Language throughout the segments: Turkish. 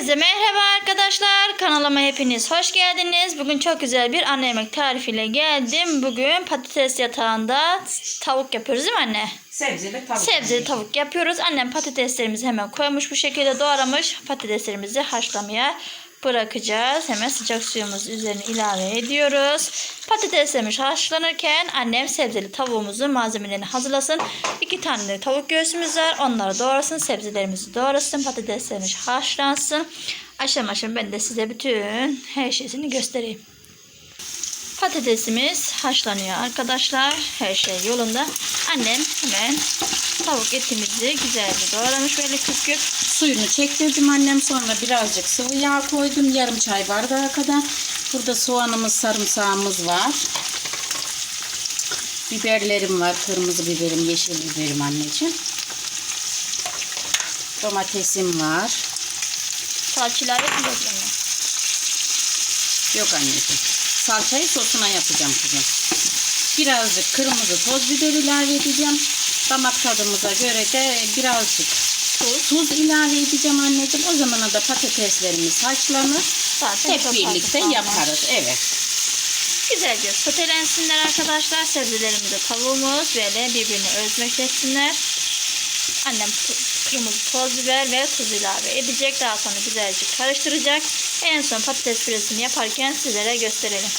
Herkese merhaba arkadaşlar. Kanalıma hepiniz hoş geldiniz. Bugün çok güzel bir anne yemek tarifiyle geldim. Bugün patates yatağında tavuk yapıyoruz değil mi anne? Sebzeli tavuk. Sebzeli tavuk yapıyoruz. Annem patateslerimizi hemen koymuş bu şekilde doğramış. Patateslerimizi haşlamaya bırakacağız. Hemen sıcak suyumuzu üzerine ilave ediyoruz. Patateslerimiz haşlanırken annem sebzeli tavuğumuzun malzemelerini hazırlasın. İki tane de tavuk göğsümüz var. Onları doğrasın. Sebzelerimizi doğrasın. Patateslerimiz haşlansın. Aşama aşama ben de size bütün her şeyini göstereyim. Patatesimiz haşlanıyor arkadaşlar. Her şey yolunda. Annem hemen tavuk etimizi güzelce doğramış böyle küp küp. Suyunu çektirdim annem sonra birazcık sıvı yağ koydum. Yarım çay bardağı kadar. Burada soğanımız, sarımsağımız var. Biberlerim var. Kırmızı biberim, yeşil biberim anneciğim. Domatesim var. Salça ilave etmeyeceğiz anne. Yok anneciğim. Salçayı sosuna yapacağım kızım. Birazcık kırmızı toz biber ilave edeceğim. Damak tadımıza göre de birazcık tuz, tuz ilave edeceğim anneciğim. O zamana da patateslerimiz haşlanır. Zaten Hep birlikte yaparız. Evet. Güzelce sotelensinler arkadaşlar. Sebzelerimizi tavuğumuz böyle birbirini özmeklesinler. Annem kırmızı toz biber ve tuz ilave edecek. Daha sonra güzelce karıştıracak. En son patates püresini yaparken sizlere gösterelim.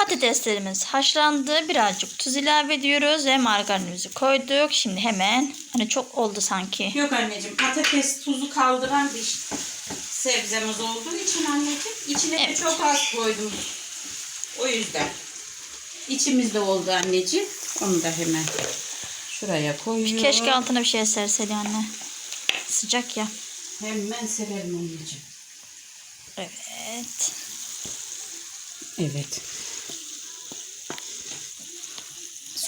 Patateslerimiz haşlandı. Birazcık tuz ilave ediyoruz ve margarinimizi koyduk. Şimdi hemen hani çok oldu sanki. Yok anneciğim patates tuzu kaldıran bir sebzemiz olduğu için anneciğim içine Evet. de çok az koydum. O yüzden. İçimizde oldu anneciğim. Onu da hemen şuraya koyuyorum. Keşke altına bir şey serseydi anne. Sıcak ya. Hemen severim anneciğim. Evet. Evet.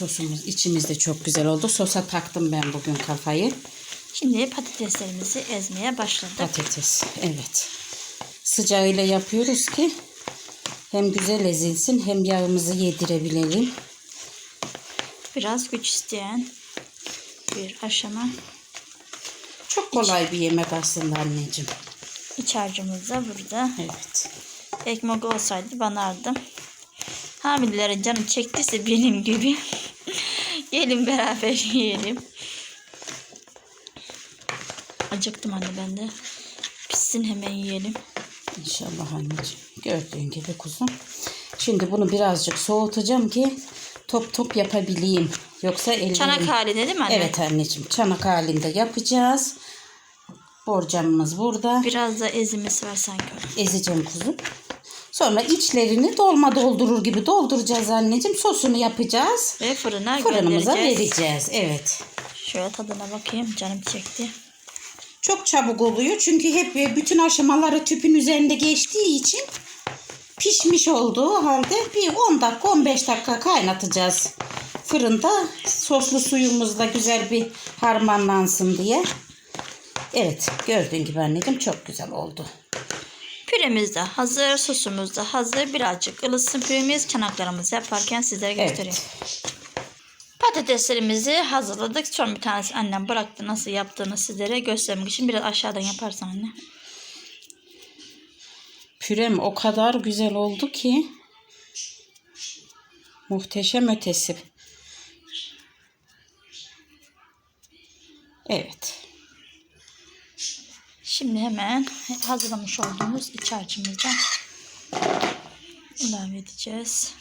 Sosumuz içimizde çok güzel oldu. Sosa taktım ben bugün kafayı. Şimdi patateslerimizi ezmeye başladık. Patates. Evet. Sıcağıyla yapıyoruz ki hem güzel ezilsin hem yağımızı yedirebilelim. Biraz güç isteyen bir aşama. Çok kolay bir yemek aslında anneciğim. İç harcımız da burada. Evet. Ekmek olsaydı banardım. Hamilelere canı çektiyse benim gibi. Gelin beraber yiyelim. Acıktım anne ben de. Pişsin hemen yiyelim. İnşallah anneciğim. Gördüğün gibi kuzum. Şimdi bunu birazcık soğutacağım ki top top yapabileyim. Yoksa ellerim... Çanak halinde değil mi anne? Evet anneciğim. Çanak halinde yapacağız. Borcamımız burada. Biraz da ezimisi var sanki. ezeceğim kuzum. Sonra içlerini dolma doldurur gibi dolduracağız anneciğim. Sosunu yapacağız. Ve fırına Fırınımıza vereceğiz. Evet. Şöyle tadına bakayım. Canım çekti. Çok çabuk oluyor. Çünkü hep bütün aşamaları tüpün üzerinde geçtiği için pişmiş olduğu halde bir 10 dakika 15 dakika kaynatacağız. Fırında soslu suyumuzda güzel bir harmanlansın diye. Evet gördüğün gibi anneciğim çok güzel oldu. Püremiz de hazır, sosumuz da hazır. Birazcık ılısın püremiz. Çanaklarımızı yaparken sizlere göstereyim. Evet. Patateslerimizi hazırladık. Son bir tanesi annem bıraktı nasıl yaptığını sizlere göstermek için. Biraz aşağıdan yaparsan anne. Pürem o kadar güzel oldu ki muhteşem ötesi. Evet. Şimdi hemen hazırlamış olduğumuz iç harcımızdan ilave edeceğiz.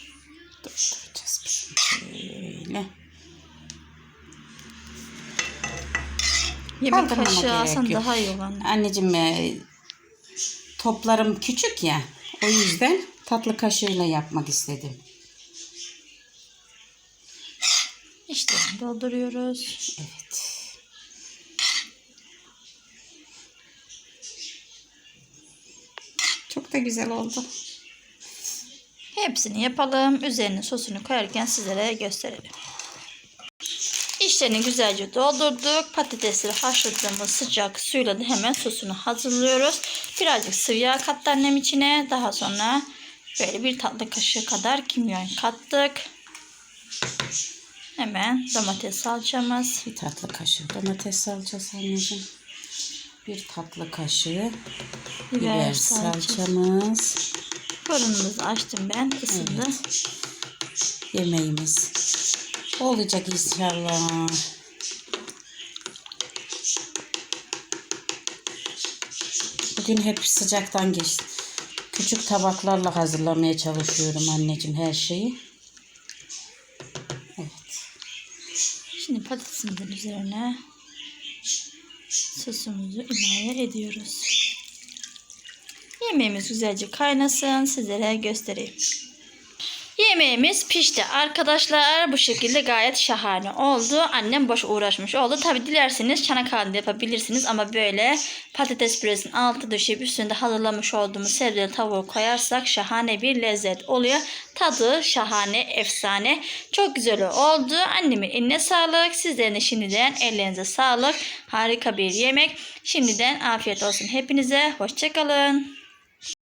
Dolduracağız şöyle. Yemek Kaldırmama kaşığı alsan daha iyi olur anne. Anneciğim e, toplarım küçük ya. O yüzden tatlı kaşığıyla yapmak istedim. İşte dolduruyoruz. Evet. Çok da güzel oldu. Hepsini yapalım. Üzerine sosunu koyarken sizlere gösterelim. İşlerini güzelce doldurduk. Patatesleri haşladığımız sıcak suyla da hemen sosunu hazırlıyoruz. Birazcık sıvı yağ kattı annem içine. Daha sonra böyle bir tatlı kaşığı kadar kimyon kattık. Hemen domates salçamız. Bir tatlı kaşığı domates salçası anneciğim. Bir tatlı kaşığı Biber biber salçamız. Fırınımızı açtım ben. ısındı. Yemeğimiz olacak inşallah. Bugün hep sıcaktan geçti. Küçük tabaklarla hazırlamaya çalışıyorum anneciğim her şeyi. Evet. Şimdi patatesimizin üzerine sosumuzu ilave ediyoruz. Yemeğimiz güzelce kaynasın. Sizlere göstereyim. Yemeğimiz pişti arkadaşlar. Bu şekilde gayet şahane oldu. Annem boş uğraşmış oldu. Tabi dilerseniz çanak halinde yapabilirsiniz ama böyle patates püresinin altı düşüp üstünde hazırlamış olduğumuz sebzeli tavuğu koyarsak şahane bir lezzet oluyor. Tadı şahane, efsane. Çok güzel oldu. Annemin eline sağlık. Sizlerin de şimdiden ellerinize sağlık. Harika bir yemek. Şimdiden afiyet olsun hepinize. Hoşçakalın.